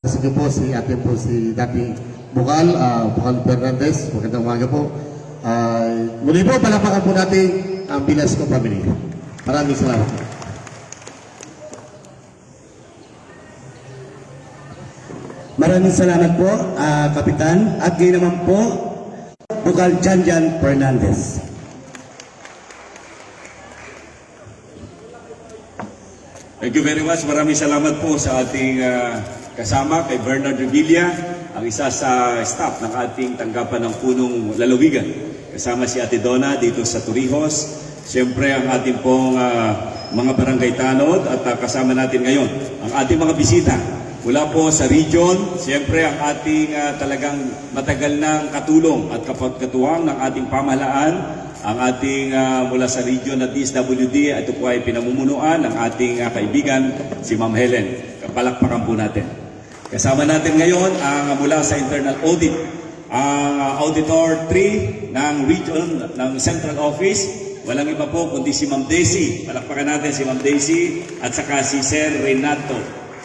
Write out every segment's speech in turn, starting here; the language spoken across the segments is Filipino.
Sige po si ate po si Dati Bukal, ah, Bukal Fernandez. Magandang umaga po. Ah, muli po, palapakan po natin ang Bilasco family. Maraming salamat. Maraming salamat po, ah, Kapitan. At ngayon naman po, Bukal Janjan Fernandez. Thank you very much. Maraming salamat po sa ating ah, kasama kay Bernard Revilla, ang isa sa staff ng ating tanggapan ng punong lalawigan. Kasama si Ate Donna dito sa Torrijos. Siyempre ang ating pong ah, mga barangay tanod at ah, kasama natin ngayon ang ating mga bisita mula po sa region. Siyempre ang ating ah, talagang matagal ng katulong at kapagkatuwang ng ating pamahalaan ang ating ah, mula sa region na DSWD, ito po ay pinamumunuan ng ating ah, kaibigan, si Ma'am Helen. Palakpakan po natin. Kasama natin ngayon ang mula sa internal audit, ang ah, Auditor 3 ng region, ng Central Office. Walang iba po kundi si Ma'am Daisy. Palakpakan natin si Ma'am Daisy at saka si Sir Renato.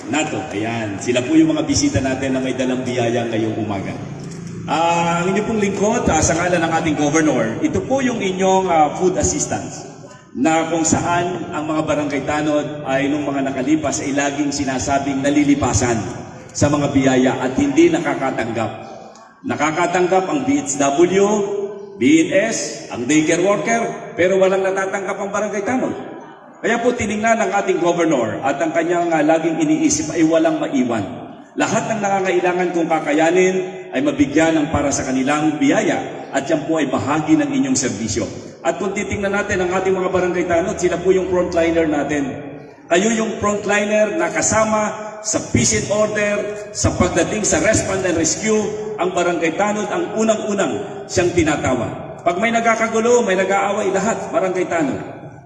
Nato, ayan. Sila po yung mga bisita natin na may dalang biyaya ngayong umaga. Ah, ang inyong pong lingkod, ah, sa ngalan ng ating governor, ito po yung inyong ah, food assistance na kung saan ang mga barangay tanod ay nung mga nakalipas ay laging sinasabing nalilipasan sa mga biyaya at hindi nakakatanggap. Nakakatanggap ang BHW, BNS, ang daycare worker, pero walang natatanggap ang barangay tanod. Kaya po tiningnan ng ating governor at ang kanyang ah, laging iniisip ay walang maiwan. Lahat ng nangangailangan kung kakayanin ay mabigyan ng para sa kanilang biyaya at yan po ay bahagi ng inyong serbisyo. At kung titingnan natin ang ating mga barangay tanod, sila po yung frontliner natin. Kayo yung frontliner na kasama sa peace and order, sa pagdating sa response and rescue, ang barangay tanod ang unang-unang siyang tinatawa. Pag may nagkakagulo, may nag-aaway lahat, barangay tanod.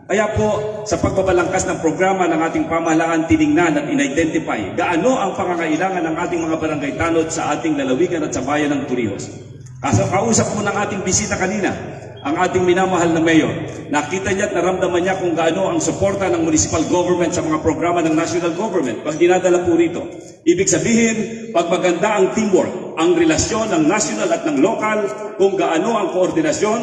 Kaya po, sa pagbabalangkas ng programa ng ating pamahalaan, tiningnan at in-identify gaano ang pangangailangan ng ating mga barangay tanod sa ating lalawigan at sa bayan ng Turihos. Kaso kausap po ng ating bisita kanina, ang ating minamahal na mayor. Nakita niya at naramdaman niya kung gaano ang suporta ng municipal government sa mga programa ng national government pag dinadala po rito. Ibig sabihin, pag maganda ang teamwork, ang relasyon ng national at ng local, kung gaano ang koordinasyon,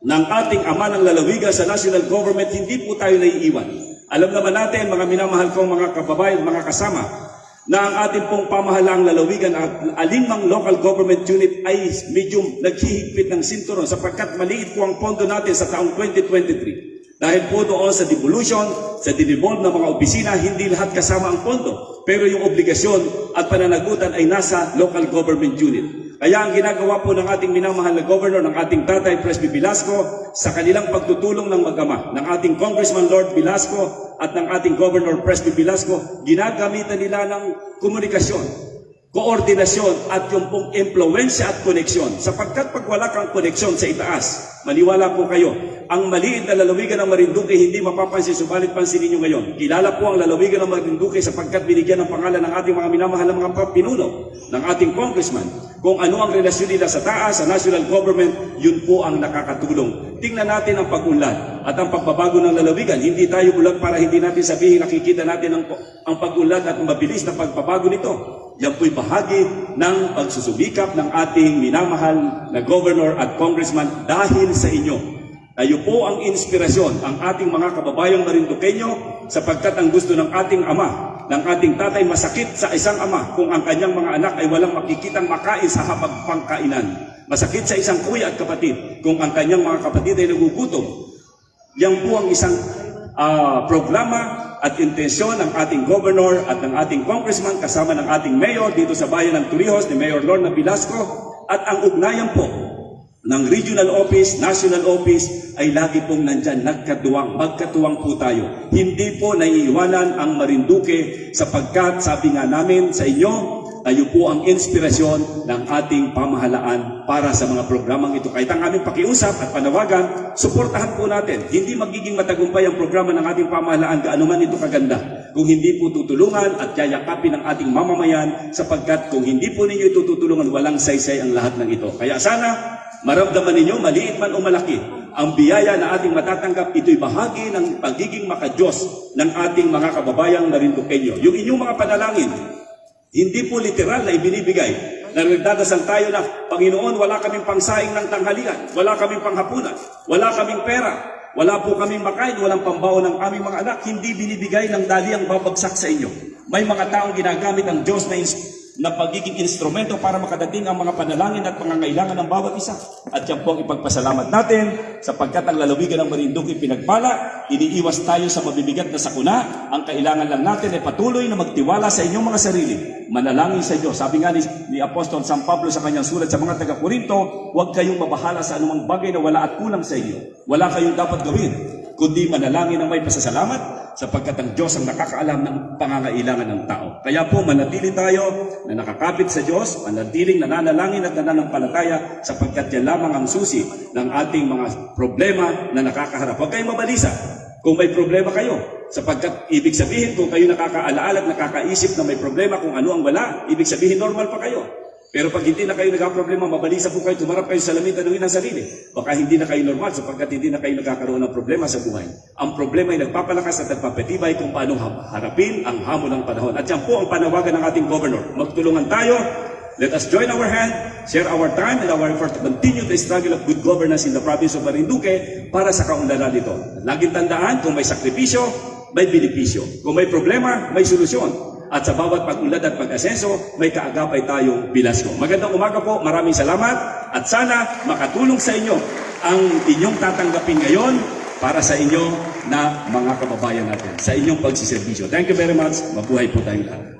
ng ating ama ng lalawigan sa national government, hindi po tayo naiiwan. Alam naman natin, mga minamahal kong mga kababayan, mga kasama, na ang ating pong pamahalaang lalawigan at alinmang local government unit ay medyo naghihigpit ng sinturon sapagkat maliit po ang pondo natin sa taong 2023. Dahil po doon sa devolution, sa dinivolve ng mga opisina, hindi lahat kasama ang pondo. Pero yung obligasyon at pananagutan ay nasa local government unit. Kaya ang ginagawa po ng ating minamahal na governor, ng ating tatay Presby Velasco, sa kanilang pagtutulong ng magama, ng ating Congressman Lord Velasco at ng ating Governor Presby Velasco, ginagamitan nila ng komunikasyon, koordinasyon at yung pong impluensya at koneksyon. Sapagkat pag wala kang koneksyon sa itaas, maniwala po kayo, ang maliit na lalawigan ng Marinduque hindi mapapansin, subalit pansinin nyo ngayon. Kilala po ang lalawigan ng Marinduque sapagkat binigyan ng pangalan ng ating mga minamahal na mga pinuno, ng ating congressman. Kung ano ang relasyon nila sa taas, sa national government, yun po ang nakakatulong. Tingnan natin ang pag-unlad at ang pagbabago ng lalawigan. Hindi tayo bulag para hindi natin sabihin nakikita natin ang, ang pag-unlad at mabilis na pagbabago nito. Yan po'y bahagi ng pagsusubikap ng ating minamahal na governor at congressman dahil sa inyo. Tayo po ang inspirasyon, ang ating mga kababayang Marinduqueño sapagkat ang gusto ng ating ama, ng ating tatay masakit sa isang ama kung ang kanyang mga anak ay walang makikitang makain sa habag pangkainan. Masakit sa isang kuya at kapatid kung ang kanyang mga kapatid ay nagugutom. Yan po ang isang ah, programa at intensyon ng ating governor at ng ating congressman kasama ng ating mayor dito sa bayan ng Torrijos ni Mayor Lorna Velasco at ang ugnayan po ng regional office, national office ay lagi pong nandyan, nagkatuwang, magkatuwang po tayo. Hindi po naiiwanan ang Marinduque sapagkat sabi nga namin sa inyo, tayo po ang inspirasyon ng ating pamahalaan para sa mga programang ito. Kahit ang aming pakiusap at panawagan, suportahan po natin. Hindi magiging matagumpay ang programa ng ating pamahalaan gaano man ito kaganda. Kung hindi po tutulungan at yayakapin ng ating mamamayan sapagkat kung hindi po ninyo ito tutulungan, walang saysay ang lahat ng ito. Kaya sana Maramdaman ninyo, maliit man o malaki, ang biyaya na ating matatanggap, ito'y bahagi ng pagiging makajos ng ating mga kababayang Marinduqueño. Yung inyong mga panalangin, Hindi po literal na ibinibigay na nagdadasal tayo na, Panginoon, wala kaming pangsaing ng tanghalian, wala kaming panghapunan, wala kaming pera, wala po kaming makain, walang pambaon ng aming mga anak, hindi binibigay ng dali ang babagsak sa inyo. May mga taong ginagamit ang Diyos na, na pagiging instrumento para makadating ang mga panalangin at pangangailangan ng bawat isa. At yan po ang ipagpasalamat natin sapagkat ang lalawigan ng Marinduque pinagpala, iniiwas tayo sa mabibigat na sakuna. Ang kailangan lang natin ay patuloy na magtiwala sa inyong mga sarili. Manalangin sa Diyos. Sabi nga ni, ni Apostol San Pablo sa kanyang sulat sa mga taga-Korinto, huwag kayong mabahala sa anumang bagay na wala at kulang sa inyo. Wala kayong dapat gawin kundi manalangin ng may pasasalamat sapagkat ang Diyos ang nakakaalam ng pangangailangan ng tao. Kaya po manatili tayo na nakakapit sa Diyos, manatiling nananalangin at nananampalataya sapagkat yan lamang ang susi ng ating mga problema na nakakaharap. Huwag kayong mabalisa kung may problema kayo. Sapagkat ibig sabihin kung kayo nakakaalaala at nakakaisip na may problema kung ano ang wala, ibig sabihin normal pa kayo. Pero pag hindi na kayo nagka-problema, mabalisa po kayo, tumarap kayo sa lamin, tanungin ang sarili. Baka hindi na kayo normal sapagkat hindi na kayo nagkakaroon ng problema sa buhay. Ang problema ay nagpapalakas at nagpapatibay kung paano ha- harapin ang hamon ng panahon. At yan po ang panawagan ng ating governor. Magtulungan tayo, let us join our hand, share our time and our effort to continue the struggle of good governance in the province of Marinduque para sa kaunlaran nito. Laging tandaan, kung may sakripisyo, may benepisyo. Kung may problema, may solusyon. At sa bawat pag-unlad at pag-asenso, may kaagapay tayong bilasko. Magandang umaga po, maraming salamat at sana makatulong sa inyo ang inyong tatanggapin ngayon para sa inyo na mga kababayan natin, sa inyong pagsiservisyo. Thank you very much. Mabuhay po tayong lahat.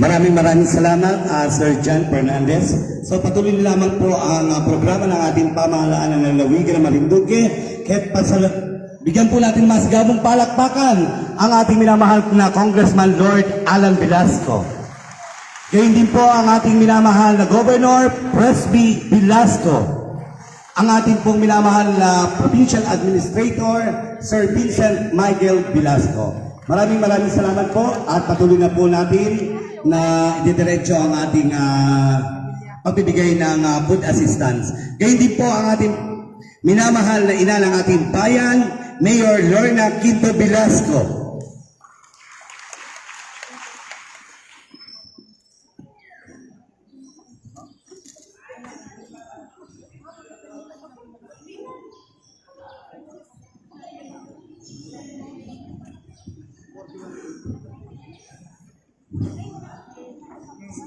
Maraming maraming salamat, ah, Sir John Fernandez. So patuloy lamang po ang ah, programa ng ating pamahalaan ng lalawigan ng Marinduque. Kahit pasal bigyan po natin mas gabong palakpakan ang ating minamahal na Congressman Lord Alan Velasco. Gayun din po ang ating minamahal na Governor Presby Velasco. Ang ating pong minamahal na Provincial Administrator, Sir Vincent Michael Velasco. Maraming maraming salamat po at patuloy na po natin na ididiretso ang ating ah, pagbibigay ng ah, food assistance. Gayun din po ang ating minamahal na ina ng ating bayan, Mayor Lorna Quinto Velasco.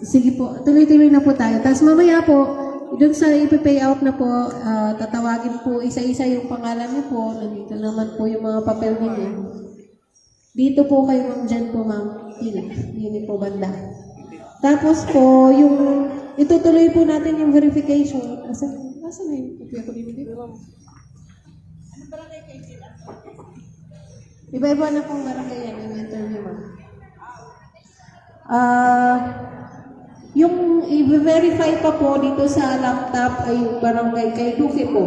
Sige po, tuloy-tuloy na po tayo. Tapos mamaya po, doon sa ipipay out na po, ah, tatawagin po isa-isa yung pangalan niyo po. Nandito naman po yung mga papel ninyo. Dito po kayo, ma'am, po, ma'am. Pila. Yun po banda. Tapos po, yung itutuloy po natin yung verification. Asan, asan na yung kopya ko dito? Iba-iba na pong barangay yan, yung interview, ma'am. Ah, yung i-verify pa po dito sa laptop ay yung barangay kay Duque po.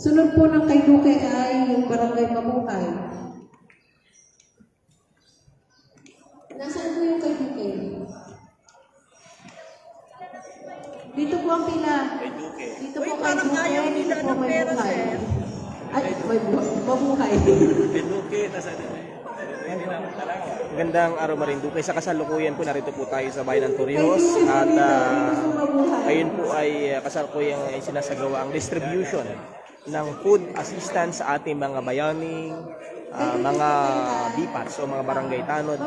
Sunod po ng kay Duque ay yung barangay Mabuhay. Nasaan po yung kay Duque? Dito po ang pila. Dito po kay Duque, dito po may buhay. Ay, may bu- mabuhay. Magandang araw Marinduque. Sa kasalukuyan po narito po tayo sa bayan ng Torrijos at ah, ngayon po ay uh, kasalukuyang ay sinasagawa ang distribution ng food assistance sa ating mga bayaning, ah, mga BIPATs o mga barangay tanod.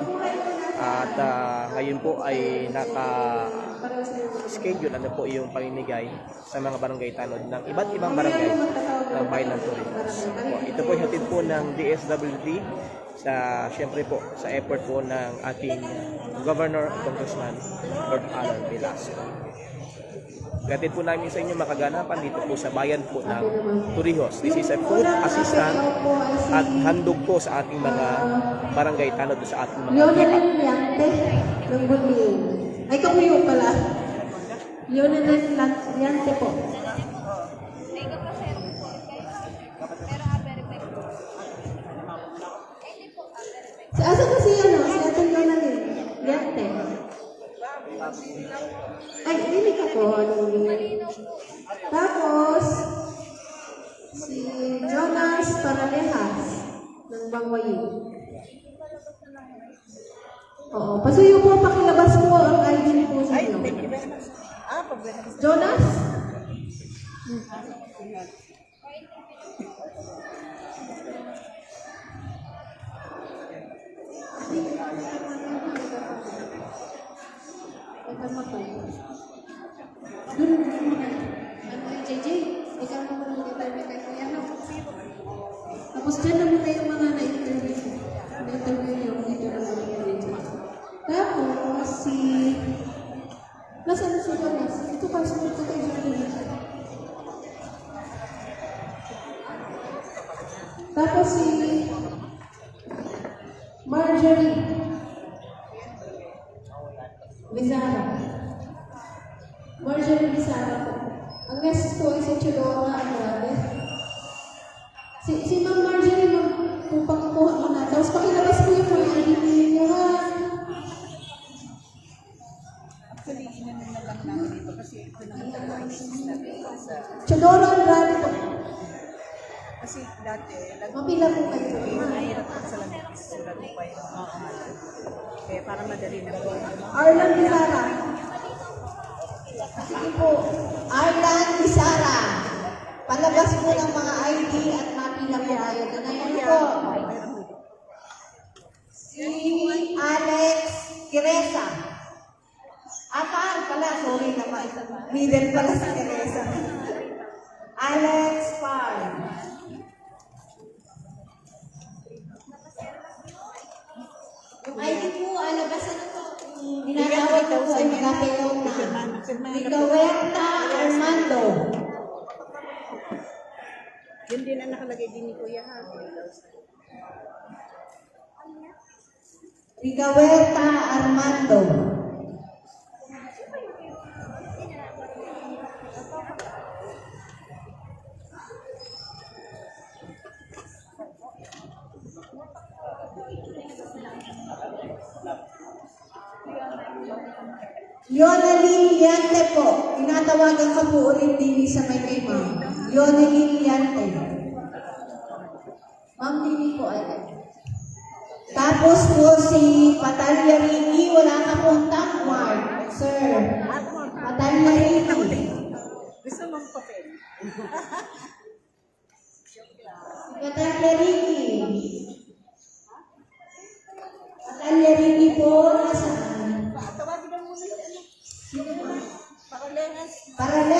At ah, ngayon po ay naka schedule ano po yung paninigay sa mga barangay tanod ng iba't ibang barangay ng bayan ng Torrijos. Ito po hatid po ng DSWD sa siyempre po sa effort po ng ating Governor Congressman Lord Alan Velasco. Gatid po namin sa inyo makaganapan dito po sa bayan po ng Torrijos. This is a food assistant at handog po sa ating mga barangay tanod sa ating mga lipat. Ng Bunliw. Ay, kamuyo pala. Leonel Liante po. Asa kasi ano, si Ate Leonel Liante. Ay, hindi ka po. Ano, Tapos, si Jonas Paralejas ng Bangwayin. Oo, pasuyo po, pakilabas po ang ID po sa inyo. Jonas? Ikaw ano yung JJ? Ikaw mo muna mag-interview kay Kuya, no? Tapos dyan na muna yung mga na-interview. Na-interview yung dito na mga JJ. Tapos si... Nasaan si? Ito pa, sumunod Jonas. Tapos si... Marjorie. Chidora Andrade po. Kasi dati, Mapila po kayo. mahirap ako sa lamig sulat ko pangalan. Kaya para madali na po. Arlan Bizarra. Sige po, Arlan Bisara. Palabas po ng mga ID at mapila po kayo. Ganayan po. Si Alex Kiresa. Pala, sorry naman. Middle pala si Kiresa. Alex Farm. Yung ID po, alabasan na po. Ninatawag ko po ay magkakayaw na. Ricahuerta Armando. Yun din ang nakalagay din ni Kuya ha. Ricahuerta Armando. Yonalyn Liante po. Tinatawagan ka po ulit din sa may kay ma'am. Yonalyn Liante. Ma'am Lili po ay. Tapos po si Patalya Ricky, wala ka pong top mark, sir. Patalya Ricky. Gusto mong papel? Patalya Ricky. Patalya Ricky para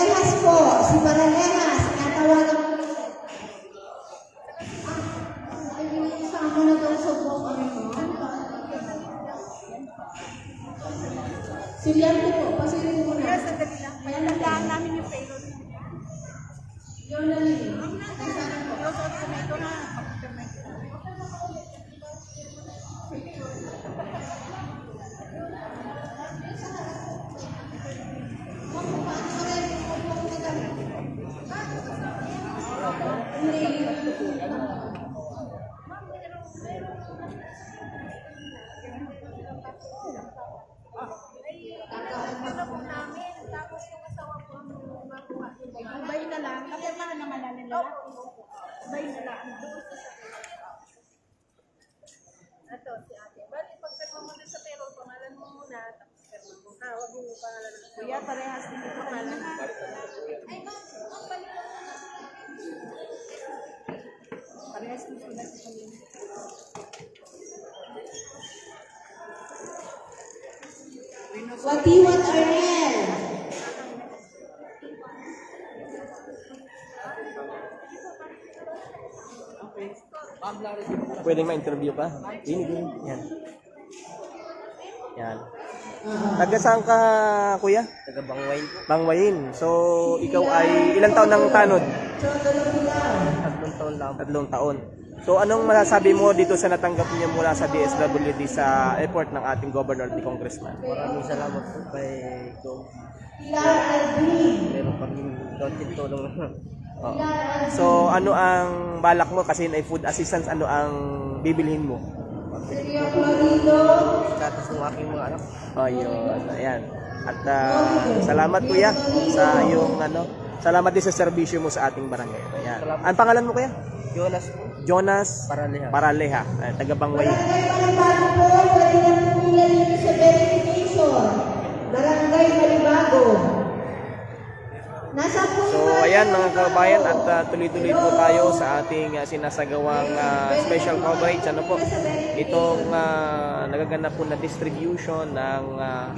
Ito, si ate. Bali, pagkalma mo sa payroll, pangalan mo muna. Tapos pirma mo. Ha, wag mo pangalan. Kuya, parehas din yung pangalan. Ay, ma'am. Ma'am, balik lang muna. Parehas din sila sa kanila. Watiwat Arnel. Pwedeng ma-interview ka? Ini, ini. Yan. Yan. Taga saan ka, kuya? Taga Bangwayin. Bangwayin. So, ikaw ay ilang taon ng tanod? Tatlong taon lang. Tatlong taon. So, anong masasabi mo dito sa natanggap niyo mula sa DSWD sa effort ng ating governor at congressman? Maraming salamat po kay Aldrin. Meron kami konting tulong. Oo. So, ano ang balak mo kasi na food assistance, ano ang bibilhin mo? Status ng aking mga anak. Oh, yun. Ayan. At ah, salamat kuya sa iyong ano, salamat din sa serbisyo mo sa ating barangay. Ayan. Ang pangalan mo kuya? Jonas po. Jonas Paraleha. Paraleha, ay, taga Bangway. Barangay Palibago po, pwede sila dito sa verification. Barangay Malibago. So ayan mga kabayan at ah, tuloy-tuloy po tayo sa ating ah, sinasagawang ah, special coverage. Ano po? Itong ah, nagaganap po na distribution ng ah,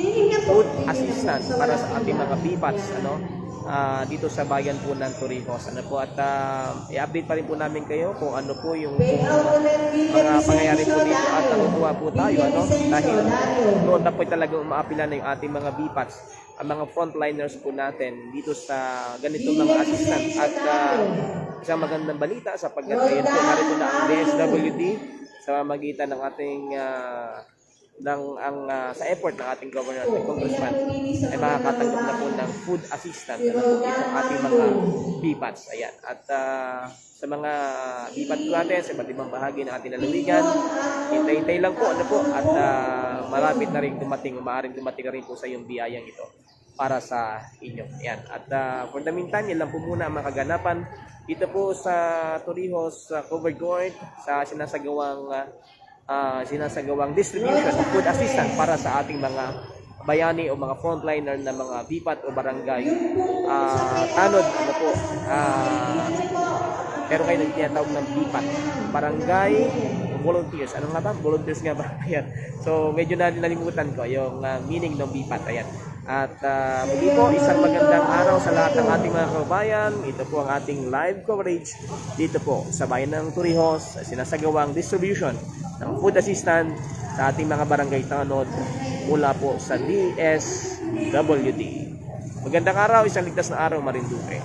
food assistance para sa ating mga BPATs ano ah, dito sa bayan po ng Torrijos. Ano po at ah, i-update pa rin po namin kayo kung ano po yung mga pangyayari po dito. At natutuwa po tayo ano? Dahil noon na po talaga umaapila na yung ating mga BPATs ang mga frontliners po natin dito sa ganitong mga assistant. At ah, isang magandang balita sapagkat ngayon po narito na ang DSWD sa magitan ng ating ah, ng ang ah, sa effort ng ating governor at congressman ay makakatanggap na po ng food assistance ano po itong ating mga BPATs ayan at ah, sa mga BPAT po natin sa iba't ibang bahagi ng ating lalawigan hintay-hintay lang po ano po at ah, malapit na rin dumating maaaring dumating na rin po sa iyong biyayang ito para sa inyo. Ayan. At ah, for the meantime, yan lang po muna ang mga kaganapan dito po sa Torrijos sa covered court sa sinasagawang ah, ah, sinasagawang distribution of food assistance para sa ating mga bayani o mga frontliner na mga bipat o barangay ah, tanod ano po ah, pero kayo nang ng BIPAT. Barangay volunteers. Ano nga ba? Volunteers nga ba? Ayan. So, medyo na nalimutan ko yung ah, meaning ng BIPAT. Ayan. At ah, muli po, isang magandang araw sa lahat ng ating mga kababayan. Ito po ang ating live coverage dito po sa bayan ng Torrijos. Sinasagawang distribution ng food assistance sa ating mga barangay tanod mula po sa DSWD. Magandang araw, isang ligtas na araw, Marinduque.